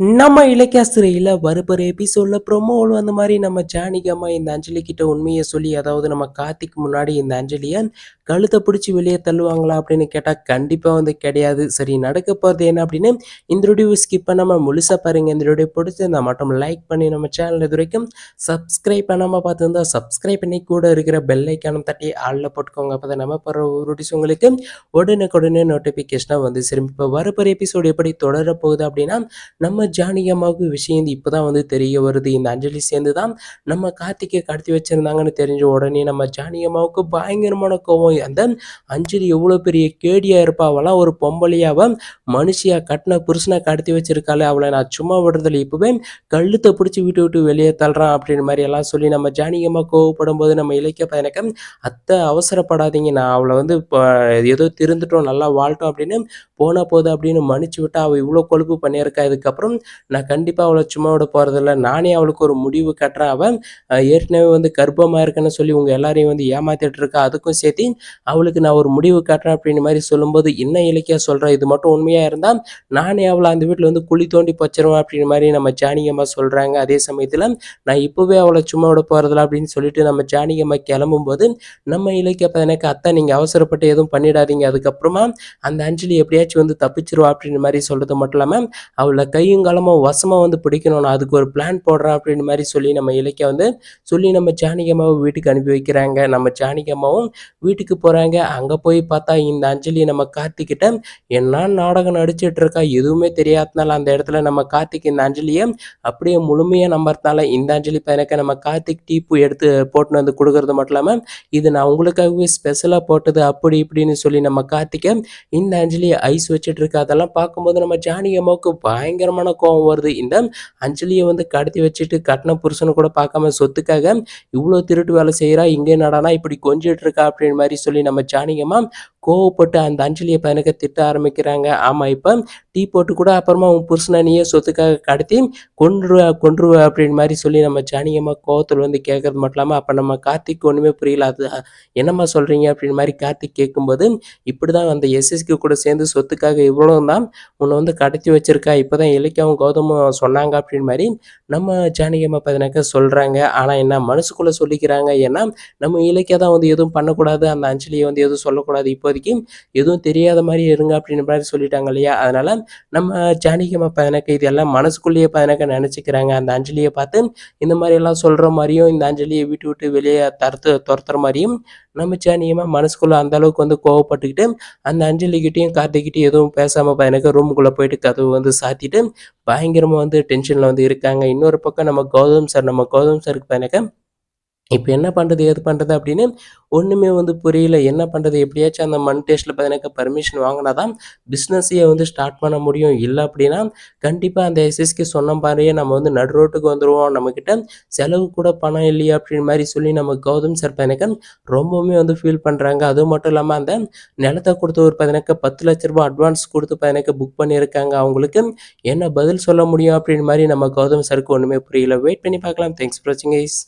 நம்ம இலக்கியாசிரியில் வருபர் எபிசோடில் ப்ரொமோவில் அந்த மாதிரி நம்ம ஜானிகம்மா இந்த அஞ்சலி கிட்ட உண்மையை சொல்லி அதாவது நம்ம கார்த்திக் முன்னாடி இந்த அஞ்சலியை கழுத்தை பிடிச்சி வெளியே தள்ளுவாங்களா அப்படின்னு கேட்டால் கண்டிப்பாக வந்து கிடையாது. சரி நடக்க போகிறது என்ன அப்படின்னு இந்த வீடியோ ஸ்கிப் பண்ணாமல் முழுசாக பாருங்கள் இந்த வீடியோ பிடிச்சிருந்தா மட்டும் லைக் பண்ணி நம்ம சேனல் இது வரைக்கும் சப்ஸ்கிரைப் பண்ணாமல் பார்த்துருந்தா சப்ஸ்கிரைப் பண்ணி கூட இருக்கிற பெல்லைக்கானம் தட்டி ஆளில் போட்டுக்கோங்க. அப்போ தான் நம்ம போகிற வீடியோஸ் உங்களுக்கு உடனுக்குடனே நோட்டிஃபிகேஷனாக வந்து சரி இப்போ வரப்போகிற எபிசோடு எப்படி தொடர போகுது அப்படின்னா நம்ம ஜானகி அம்மாவுக்கு விஷயம் இப்போ தான் வந்து தெரிய வருது. இந்த அஞ்சலி சேர்ந்து தான் நம்ம கார்த்திகை கடத்தி வச்சுருந்தாங்கன்னு தெரிஞ்ச உடனே நம்ம ஜானகி அம்மாவுக்கு பயங்கரமான கோவம். அந்த அஞ்சலி எவ்வளோ பெரிய கேடியாக இருப்பா? அவளாம் ஒரு பொம்பளையாவை மனுஷியாக கட்டின புருஷனை கடத்தி வச்சிருக்காளே. அவளை நான் சும்மா விடுறதில்ல. இப்போவே கழுத்தை பிடிச்சி விட்டு விட்டு வெளியே தள்ளுறான் அப்படின்ற மாதிரி எல்லாம் சொல்லி நம்ம ஜானகி அம்மா கோவப்படும் போது நம்ம இலக்கிய பையனுக்கு அத்தை அவசரப்படாதீங்க. நான் அவளை வந்து இப்போ ஏதோ திருந்துட்டோம். நல்லா வாழ்ட்டோம் அப்படின்னு போனால் போதும் அப்படின்னு மன்னிச்சு விட்டா. அவள் இவ்வளோ கொழுப்பு பண்ணியிருக்கா. இதுக்கப்புறம் நான் கண்டிப்பாக அவளை சும்மா விட போகிறதில்ல நானே அவளுக்கு ஒரு முடிவு கட்டுறேன். அவன் ஏற்கனவே வந்து கர்ப்பமாக இருக்கேன்னு சொல்லி உங்கள் எல்லாரையும் வந்து ஏமாத்திட்டு இருக்கா? அதுக்கும் சேர்த்து அவளுக்கு நான் ஒரு முடிவு கட்டுறேன் அப்படின்னு மாதிரி சொல்லும்போது என்ன இலக்கியா சொல்கிறேன் இது மட்டும் உண்மையாக இருந்தால் நானே அவளை அந்த வீட்டில் வந்து குழி தோண்டி பச்சிருவேன் அப்படின்னு மாதிரி நம்ம ஜானிகம்மா சொல்கிறாங்க அதே சமயத்தில் நான் இப்போவே அவளை சும்மா விட போகிறதில்ல அப்படின்னு சொல்லிட்டு நம்ம ஜானிகம்மா கிளம்பும்போது நம்ம இலக்கிய பதினக்கு அத்தை நீங்கள் அவசரப்பட்டு எதுவும் பண்ணிடாதீங்க. அதுக்கப்புறமா அந்த அஞ்சலி எப்படியாச்சும் வந்து தப்பிச்சிருவா அப்படின்னு மாதிரி சொல்கிறது மட்டும் இல்லாமல் அவளை கையும் காலமாக வசமாக வந்து பிடிக்கணும். நான் அதுக்கு ஒரு பிளான் போடுறேன் அப்படின்னு மாதிரி சொல்லி நம்ம இலக்கிய வந்து சொல்லி நம்ம ஜானகி அம்மாவை வீட்டுக்கு அனுப்பி வைக்கிறாங்க. நம்ம ஜானகி அம்மாவும் வீட்டுக்கு போகிறாங்க அங்கே போய் பார்த்தா இந்த அஞ்சலி நம்ம கார்த்திக்கிட்ட என்ன நாடகம் நடிச்சிட்டு இருக்கா? எதுவுமே தெரியாதனால அந்த இடத்துல நம்ம கார்த்திக் இந்த அஞ்சலியை அப்படியே முழுமையாக நம்புறதுனால இந்த அஞ்சலி பையனுக்கு நம்ம கார்த்திக் டீப்பு எடுத்து போட்டுன்னு வந்து கொடுக்கறது மட்டும் இல்லாமல் இது நான் உங்களுக்காகவே ஸ்பெஷலாக போட்டது அப்படி இப்படின்னு சொல்லி நம்ம கார்த்திகை இந்த அஞ்சலி ஐஸ் வச்சுட்டு இருக்கு? அதெல்லாம் பார்க்கும்போது நம்ம ஜானகி அம்மாவுக்கு பயங்கரமான கோவம் வருது. இந்த அஞ்சலியை வந்து கடத்தி வச்சுட்டு கட்டின புருஷனை கூட பார்க்காம சொத்துக்காக இவ்வளோ திருட்டு வேலை செய்கிறா இங்கே நடானா இப்படி கொஞ்சிட்டு இருக்கா அப்படின்னு மாதிரி சொல்லி நம்ம ஜானிகமாக கோவப்பட்டு அந்த அஞ்சலியை பையனுக்கு திட்ட ஆரம்பிக்கிறாங்க. ஆமாம் இப்போ டீ போட்டு கூட அப்புறமா உன் புருஷனை நீயே சொத்துக்காக கடத்தி கொன்று கொன்றுவ அப்படின்னு மாதிரி சொல்லி நம்ம ஜானகியம்மா கோவத்தில் வந்து கேட்கறது மட்டும் இல்லாமல் அப்போ நம்ம கார்த்திக் ஒன்றுமே புரியல. அது என்னம்மா சொல்கிறீங்க அப்படின்னு மாதிரி கார்த்திக் கேட்கும்போது இப்படி தான் அந்த எஸ்எஸ்கி கூட சேர்ந்து சொத்துக்காக இவ்வளோ தான் உன்னை வந்து கடத்தி வச்சிருக்கா. இப்போ தான் இலக்கியாவும் கௌதமும் சொன்னாங்க அப்படின்னு மாதிரி நம்ம ஜானகியம்மா பதினாக்க சொல்கிறாங்க ஆனால் என்ன மனசுக்குள்ளே சொல்லிக்கிறாங்க? ஏன்னா நம்ம இலக்கியா தான் வந்து எதுவும் பண்ணக்கூடாது. அந்த அஞ்சலியை வந்து எதுவும் சொல்லக்கூடாது. இப்போ இப்போதைக்கு எதுவும் தெரியாத மாதிரி இருங்க அப்படின்னு மாதிரி சொல்லிட்டாங்க இல்லையா? அதனால நம்ம ஜானகியம்மா பதினாக்க இதெல்லாம் மனசுக்குள்ளேயே பதினக்க நினச்சிக்கிறாங்க. அந்த அஞ்சலியை பார்த்து இந்த மாதிரி எல்லாம் சொல்கிற மாதிரியும் இந்த அஞ்சலியை விட்டு விட்டு வெளியே தரத்து துரத்துற மாதிரியும் நம்ம ஜானியம்மா மனசுக்குள்ளே அந்த அளவுக்கு வந்து கோவப்பட்டுக்கிட்டு அந்த அஞ்சலிக்கிட்டையும் கார்த்திக்கிட்டையும் எதுவும் பேசாமல் பையனுக்கு ரூமுக்குள்ளே போயிட்டு கதவு வந்து சாத்திட்டு பயங்கரமாக வந்து டென்ஷனில் வந்து இருக்காங்க. இன்னொரு பக்கம் நம்ம கௌதம் சார் நம்ம கௌதம் சாருக்கு பயனக்க இப்போ என்ன பண்ணுறது ஏது பண்ணுறது அப்படின்னு ஒன்றுமே வந்து புரியல. என்ன பண்ணுறது எப்படியாச்சும் அந்த மண் டேஸ்ட்டில் பார்த்தீங்கன்னா பர்மிஷன் வாங்கினா தான் பிஸ்னஸையே வந்து ஸ்டார்ட் பண்ண முடியும். இல்லை அப்படின்னா கண்டிப்பாக அந்த எஸ்எஸ்கே சொன்ன மாதிரியே நம்ம வந்து நடு ரோட்டுக்கு வந்துடுவோம் நம்மக்கிட்ட செலவு கூட பணம் இல்லையா அப்படின்னு மாதிரி சொல்லி நம்ம கௌதம் சார் பையனுக்கு ரொம்பவுமே வந்து ஃபீல் பண்ணுறாங்க அது மட்டும் இல்லாமல் அந்த நிலத்தை கொடுத்து ஒரு பதினக்க பத்து லட்ச ரூபாய் அட்வான்ஸ் கொடுத்து பதினக்கு புக் பண்ணியிருக்காங்க. அவங்களுக்கு என்ன பதில் சொல்ல முடியும் அப்படின்னு மாதிரி நம்ம கௌதம் சாருக்கு ஒன்றுமே புரியல. வெயிட் பண்ணி பார்க்கலாம். தேங்க்ஸ் ஃபார் வாட்சிங் ஐஸ்